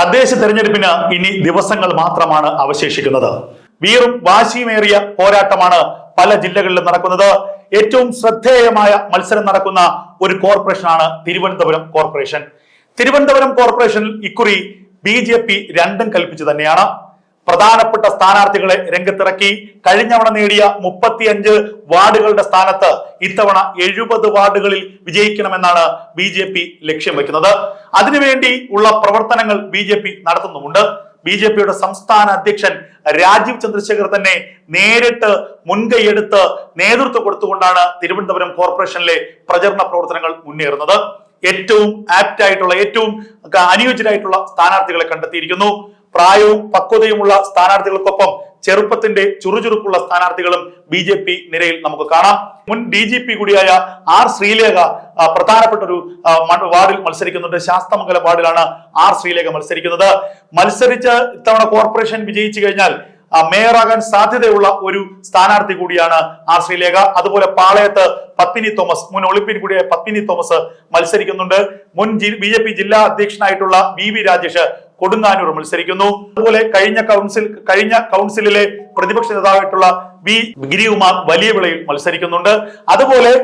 തദ്ദേശ തെരഞ്ഞെടുപ്പിന് ഇനി ദിവസങ്ങൾ മാത്രമാണ് അവശേഷിക്കുന്നത്. വീറും വാശിയുമേറിയ പോരാട്ടമാണ് പല ജില്ലകളിലും നടക്കുന്നത്. ഏറ്റവും ശ്രദ്ധേയമായ മത്സരം നടക്കുന്ന ഒരു കോർപ്പറേഷനാണ് തിരുവനന്തപുരം കോർപ്പറേഷൻ. തിരുവനന്തപുരം കോർപ്പറേഷനിൽ ഇക്കുറി ബി ജെ പി രണ്ടും കൽപ്പിച്ചു തന്നെയാണ്. പ്രധാനപ്പെട്ട സ്ഥാനാർത്ഥികളെ രംഗത്തിറക്കി. കഴിഞ്ഞവണ നേടിയ മുപ്പത്തിയഞ്ച് വാർഡുകളുടെ സ്ഥാനത്ത് ഇത്തവണ എഴുപത് വാർഡുകളിൽ വിജയിക്കണമെന്നാണ് ബി ജെ പി ലക്ഷ്യം വെക്കുന്നത്. അതിനുവേണ്ടി ഉള്ള പ്രവർത്തനങ്ങൾ ബി ജെ പി നടത്തുന്നുമുണ്ട്. ബി ജെ പിയുടെ സംസ്ഥാന അധ്യക്ഷൻ രാജീവ് ചന്ദ്രശേഖർ തന്നെ നേരിട്ട് മുൻകൈയെടുത്ത് നേതൃത്വം കൊടുത്തുകൊണ്ടാണ് തിരുവനന്തപുരം കോർപ്പറേഷനിലെ പ്രചരണ പ്രവർത്തനങ്ങൾ മുന്നേറുന്നത്. ഏറ്റവും ആപ്റ്റ് ആയിട്ടുള്ള ഏറ്റവും അനുയോജ്യരായിട്ടുള്ള സ്ഥാനാർത്ഥികളെ കണ്ടെത്തിയിരിക്കുന്നു. പ്രായവും പക്വതയുമുള്ള സ്ഥാനാർത്ഥികൾക്കൊപ്പം ചെറുപ്പത്തിന്റെ ചുറുചുറുക്കുള്ള സ്ഥാനാർത്ഥികളും ബി ജെ പി നിരയിൽ നമുക്ക് കാണാം. മുൻ ഡി ജി പി കൂടിയായ ആർ ശ്രീലേഖ പ്രധാനപ്പെട്ട ഒരു വാർഡിൽ മത്സരിക്കുന്നുണ്ട്. ശാസ്തമംഗലം വാർഡിലാണ് ആർ ശ്രീലേഖ മത്സരിക്കുന്നത്. മത്സരിച്ച് ഇത്തവണ കോർപ്പറേഷൻ വിജയിച്ചു കഴിഞ്ഞാൽ മേയറാകാൻ സാധ്യതയുള്ള ഒരു സ്ഥാനാർത്ഥി കൂടിയാണ് ആർ ശ്രീലേഖ. അതുപോലെ പാളയത്ത് പത്മിനി തോമസ് മുൻ ഒളിമ്പ്യൻ കൂടിയായ പത്മിനി തോമസ് മത്സരിക്കുന്നുണ്ട്. മുൻ ബി ജെ പി ജില്ലാ അധ്യക്ഷനായിട്ടുള്ള വി വി രാജേഷ് കൊടുങ്ങാനൂർ മത്സരിക്കുന്നു. അതുപോലെ കഴിഞ്ഞ കൗൺസിൽ കഴിഞ്ഞ കൗൺസിലിലെ പ്രതിപക്ഷ നേതാവായിട്ടുള്ള വി ഗിരികുമാർ വലിയ വിളയിൽ മത്സരിക്കുന്നുണ്ട്. അതുപോലെ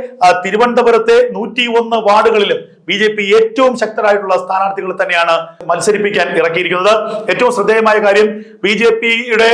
തിരുവനന്തപുരത്തെ നൂറ്റി ഒന്ന് വാർഡുകളിലും ബി ജെ പി ഏറ്റവും ശക്തരായിട്ടുള്ള സ്ഥാനാർത്ഥികൾ തന്നെയാണ് മത്സരിപ്പിക്കാൻ ഇറക്കിയിരിക്കുന്നത്. ഏറ്റവും ശ്രദ്ധേയമായ കാര്യം ബി ജെ പിയുടെ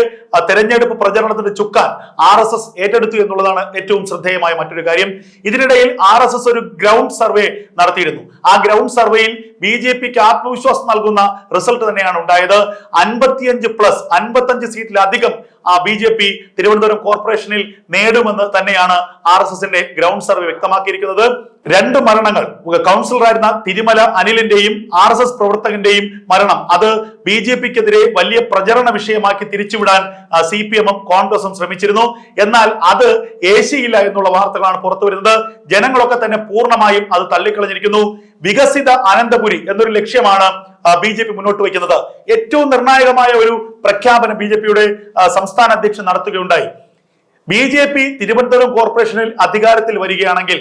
തെരഞ്ഞെടുപ്പ് പ്രചരണത്തിന്റെ ചുക്കാൻ ആർ എസ് എസ് ഏറ്റെടുത്തു എന്നുള്ളതാണ് ഏറ്റവും ശ്രദ്ധേയമായ മറ്റൊരു കാര്യം. ഇതിനിടയിൽ ആർ എസ് എസ് ഒരു ഗ്രൗണ്ട് സർവേ നടത്തിയിരുന്നു. ആ ഗ്രൗണ്ട് സർവേയിൽ ബി ജെ പിക്ക് ആത്മവിശ്വാസം നൽകുന്ന റിസൾട്ട് തന്നെയാണ് ഉണ്ടായത്. അൻപത്തിയഞ്ച് പ്ലസ് അൻപത്തഞ്ച് സീറ്റിലധികം ആ ബി ജെ പി തിരുവനന്തപുരം കോർപ്പറേഷനിൽ നേടുമെന്ന് തന്നെയാണ് ആർ എസ് എസിന്റെ ഗ്രൗണ്ട് സർവേ വ്യക്തമാക്കിയിരിക്കുന്നത്. രണ്ട് മരണങ്ങൾ. കൗൺസിലറായിരുന്ന തിരുമല അനിലിന്റെയും ആർ എസ് എസ് പ്രവർത്തകന്റെയും മരണം. അത് ബി ജെ പിക്കെതിരെ വലിയ പ്രചരണ വിഷയമാക്കി തിരിച്ചുവിടാൻ സി പി എമ്മും കോൺഗ്രസും ശ്രമിച്ചിരുന്നു. എന്നാൽ അത് ഏശിയില്ല എന്നുള്ള വാർത്തകളാണ് പുറത്തു വരുന്നത് ജനങ്ങളൊക്കെ തന്നെ പൂർണമായും അത് തള്ളിക്കളഞ്ഞിരിക്കുന്നു. വികസിത അനന്തപുരി എന്നൊരു ലക്ഷ്യമാണ് ബി ജെ പി മുന്നോട്ട് വയ്ക്കുന്നത്. ഏറ്റവും നിർണായകമായ ഒരു പ്രഖ്യാപനം ബി ജെ പിയുടെ സംസ്ഥാന അധ്യക്ഷൻ നടത്തുകയുണ്ടായി. ബി ജെ പി തിരുവനന്തപുരം കോർപ്പറേഷനിൽ അധികാരത്തിൽ വരികയാണെങ്കിൽ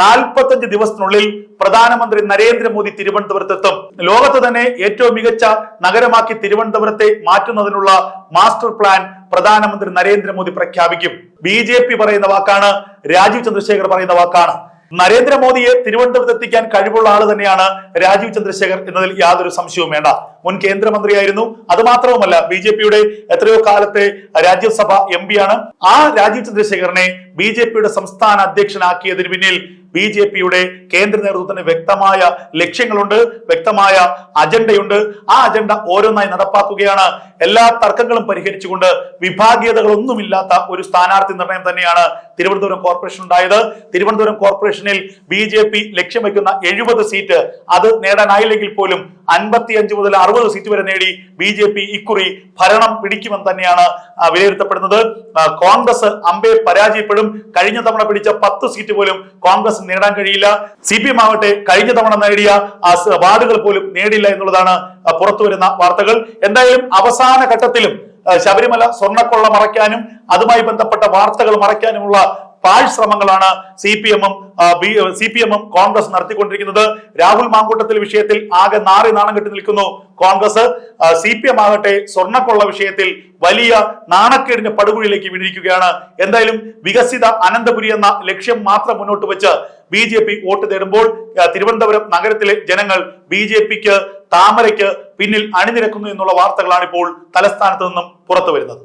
നാൽപ്പത്തഞ്ച് ദിവസത്തിനുള്ളിൽ പ്രധാനമന്ത്രി നരേന്ദ്രമോദി തിരുവനന്തപുരത്തെത്തും. ലോകത്ത് തന്നെ ഏറ്റവും മികച്ച നഗരമാക്കി തിരുവനന്തപുരത്തെ മാറ്റുന്നതിനുള്ള മാസ്റ്റർ പ്ലാൻ പ്രധാനമന്ത്രി നരേന്ദ്രമോദി പ്രഖ്യാപിക്കും. ബി ജെ പി പറയുന്ന വാക്കാണ് രാജീവ് ചന്ദ്രശേഖർ പറയുന്ന വാക്കാണ്. നരേന്ദ്രമോദിയെ തിരുവനന്തപുരത്ത് എത്തിക്കാൻ കഴിവുള്ള ആൾ തന്നെയാണ് രാജീവ് ചന്ദ്രശേഖർ എന്നതിൽ യാതൊരു സംശയവും വേണ്ട. മുൻ കേന്ദ്രമന്ത്രിയായിരുന്നു. അത് മാത്രവുമല്ല ബി ജെ പിയുടെ എത്രയോ കാലത്തെ രാജ്യസഭ എം ആണ്. ആ രാജീവ് ചന്ദ്രശേഖരനെ ബി ജെ പിയുടെ സംസ്ഥാന അധ്യക്ഷനാക്കിയതിന് പിന്നിൽ ബി ജെ പിയുടെ കേന്ദ്ര നേതൃത്വത്തിന് വ്യക്തമായ ലക്ഷ്യങ്ങളുണ്ട് വ്യക്തമായ അജണ്ടയുണ്ട്. ആ അജണ്ട ഓരോന്നായി നടപ്പാക്കുകയാണ്. എല്ലാ തർക്കങ്ങളും പരിഹരിച്ചുകൊണ്ട് വിഭാഗീയതകളൊന്നുമില്ലാത്ത ഒരു സ്ഥാനാർത്ഥി നിർണയം തന്നെയാണ് തിരുവനന്തപുരം കോർപ്പറേഷൻ ഉണ്ടായത്. തിരുവനന്തപുരം കോർപ്പറേഷനിൽ ബി ജെ പി ലക്ഷ്യം വയ്ക്കുന്ന എഴുപത് സീറ്റ് അത് നേടാനായില്ലെങ്കിൽ പോലും അൻപത്തിയഞ്ച് മുതൽ അറുപത് സീറ്റ് വരെ നേടി ബി ജെ പി ഇക്കുറി ഭരണം പിടിക്കുമെന്ന് തന്നെയാണ് വിലയിരുത്തപ്പെടുന്നത്. കോൺഗ്രസ് അമ്പെ പരാജയപ്പെടും. കഴിഞ്ഞ തവണ പിടിച്ച പത്ത് സീറ്റ് പോലും കോൺഗ്രസ് നേടാൻ കഴിയില്ല. സി പി എം ആവട്ടെ കഴിഞ്ഞ തവണ നേടിയ വാർഡുകൾ പോലും നേടില്ല എന്നുള്ളതാണ് പുറത്തുവരുന്ന പുറത്തു വരുന്ന വാർത്തകൾ. എന്തായാലും അവസാന ഘട്ടത്തിലും ശബരിമല സ്വർണക്കൊള്ള മറയ്ക്കാനും അതുമായി ബന്ധപ്പെട്ട വാർത്തകൾ മറയ്ക്കാനുമുള്ള പാഴ് ശ്രമങ്ങളാണ് സി പി എമ്മും സി പി എമ്മും കോൺഗ്രസ് നടത്തിക്കൊണ്ടിരിക്കുന്നത്. രാഹുൽ മാങ്കൂട്ടത്തിൽ വിഷയത്തിൽ ആകെ നാറി നാണം കെട്ടി നിൽക്കുന്നു കോൺഗ്രസ്. സി പി എം ആകട്ടെ സ്വർണക്കൊള്ള വിഷയത്തിൽ വലിയ നാണക്കേടിന്റെ പടുകുഴിയിലേക്ക് വീണിരിക്കുകയാണ്. എന്തായാലും വികസിത അനന്തപുരി എന്ന ലക്ഷ്യം മാത്രം മുന്നോട്ട് വെച്ച് ബി ജെ പി വോട്ട് തേടുമ്പോൾ തിരുവനന്തപുരം നഗരത്തിലെ ജനങ്ങൾ ബി ജെ പിക്ക് താമരയ്ക്ക് പിന്നിൽ അണിനിരക്കുന്നു എന്നുള്ള വാർത്തകളാണ് ഇപ്പോൾ തലസ്ഥാനത്ത് നിന്നും പുറത്തു വരുന്നത്